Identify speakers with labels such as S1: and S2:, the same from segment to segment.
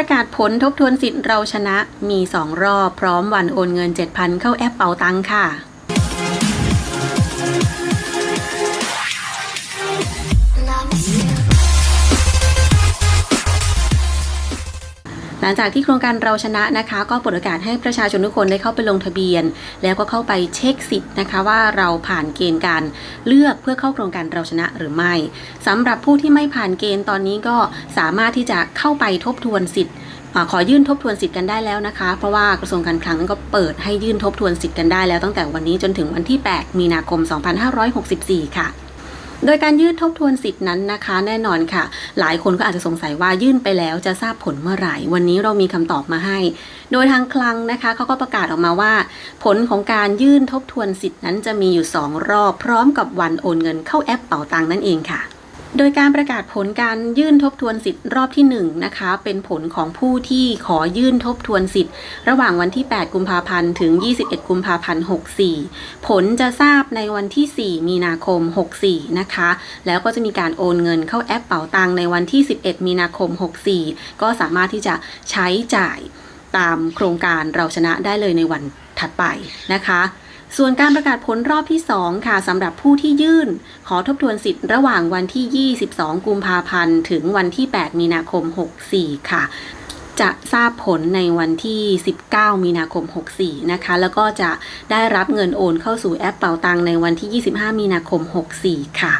S1: ประกาศผลทบทวนสิทธิ์เราชนะมี 2 รอบพร้อมวันโอนเงิน 7,000 เข้าแอปเป๋าตังค่ะ ลังจากที่โครงการเราชนะนะคะ ก็เปิดโอกาสให้ประชาชนทุกคนได้เข้าไปลงทะเบียน แล้วก็เข้าไปเช็คสิทธิ์นะคะ ว่าเราผ่านเกณฑ์การเลือกเพื่อเข้าโครงการเราชนะหรือไม่สำหรับผู้ที่ไม่ผ่านเกณฑ์ตอนนี้ก็สามารถที่จะเข้าไปทบทวนสิทธิ์ขอยื่นทบทวนสิทธิ์กันได้แล้วนะคะ เพราะว่ากระทรวงการคลังนั้นก็เปิดให้ยื่นทบทวนสิทธิ์กันได้แล้วตั้งแต่วันนี้จนถึงวันที่ 8 มีนาคม 2564 ค่ะ โดยการยื่นทบทวนสิทธินั้นนะคะ แน่นอนค่ะ หลายคนก็อาจจะสงสัยว่ายื่นไปแล้วจะทราบผลเมื่อไหร่ วันนี้เรามีคำตอบมาให้ โดยทางคลังนะคะเขาก็ประกาศออกมาว่า ผลของการยื่นทบทวนสิทธินั้นจะมีอยู่ 2 รอบ พร้อมกับวันโอนเงินเข้าแอปเป่าตังนั่นเองค่ะ โดยการประกาศผลการยื่นทบทวนสิทธิ์รอบที่1นะคะเป็นผลของผู้ที่ขอยื่นทบทวนสิทธิ์ ระหว่างวันที่ 8 กุมภาพันธ์ถึง 21 กุมภาพันธ์ 64 ผลจะทราบในวันที่ 4 มีนาคม 64 นะคะ แล้วก็จะมีการโอนเงินเข้าแอปเป๋าตังในวันที่ 11 มีนาคม 64 ก็สามารถที่จะใช้จ่ายตามโครงการเราชนะได้เลยในวันถัดไปนะคะ ส่วนการประกาศผลรอบที่ 2 ค่ะสำหรับผู้ที่ยื่น ขอทบทวนสิทธิ์ระหว่างวันที่ 22 กุมภาพันธ์ ถึงวันที่ 8 มีนาคม 64 ค่ะ จะทราบผลในวันที่ 19 มีนาคม 64 นะคะ แล้วก็จะได้รับเงินโอนเข้าสู่แอปเป๋าตังในวันที่ 25 มีนาคม 64 ค่ะ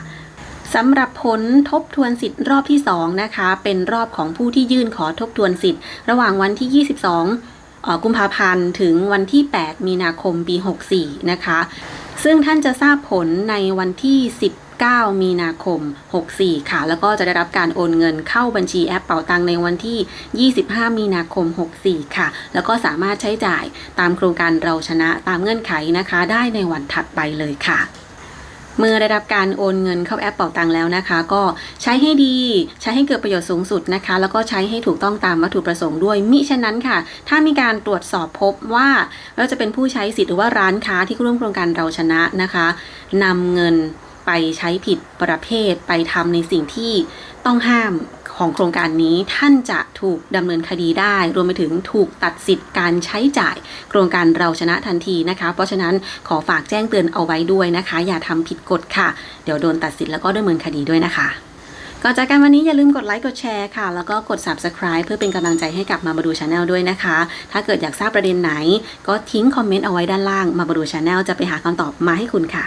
S1: สำหรับผลทบทวนสิทธิ์รอบที่ 2 นะคะ เป็นรอบของผู้ที่ยื่นขอทบทวนสิทธิ์ ระหว่างวันที่ 22 กุมภาพันธ์ถึงวันที่ 8 มีนาคมปี 64 นะคะ ซึ่งท่านจะทราบผลในวันที่19มีนาคม 64 ค่ะ แล้วก็จะได้รับการโอนเงินเข้าบัญชีแอปเป๋าตังในวันที่ 25 มีนาคม 64 ค่ะ แล้วก็สามารถใช้จ่ายตามโครงการเราชนะตามเงื่อนไขนะคะ ได้ในวันถัดไปเลยค่ะ เมื่อได้รับการโอนเงินเข้าแอปเป่าตังแล้วนะคะ ก็ใช้ให้ดี ใช้ให้เกิดประโยชน์สูงสุดนะคะ แล้วก็ใช้ให้ถูกต้องตามวัตถุประสงค์ด้วยมิฉะนั้นค่ะ ถ้ามีการตรวจสอบพบว่าเราจะเป็นผู้ใช้สิทธิ์หรือว่าร้านค้าที่ร่วมโครงการเราชนะนะคะนำเงินไปใช้ผิดประเภทไปทำในสิ่งที่ต้องห้าม ของโครงการนี้ท่านจะถูกดำเนินคดีได้ รวมไปถึงถูกตัดสิทธิ์การใช้จ่าย โครงการเราชนะทันทีนะคะ เพราะฉะนั้นขอฝากแจ้งเตือนเอาไว้ด้วยนะคะ อย่าทำผิดกฎค่ะ เดี๋ยวโดนตัดสิทธิ์แล้วก็ดำเนินคดีด้วยนะคะก่อนจากกันวันนี้อย่าลืมกดไลค์กดแชร์ค่ะ แล้วก็กด subscribe เพื่อเป็นกำลังใจให้กับมาบดูชาแนลด้วยนะคะ ถ้าเกิดอยากทราบประเด็นไหน ก็ทิ้งคอมเมนต์เอาไว้ด้านล่างมาบดูชาแนลจะไปหาคำตอบมาให้คุณค่ะ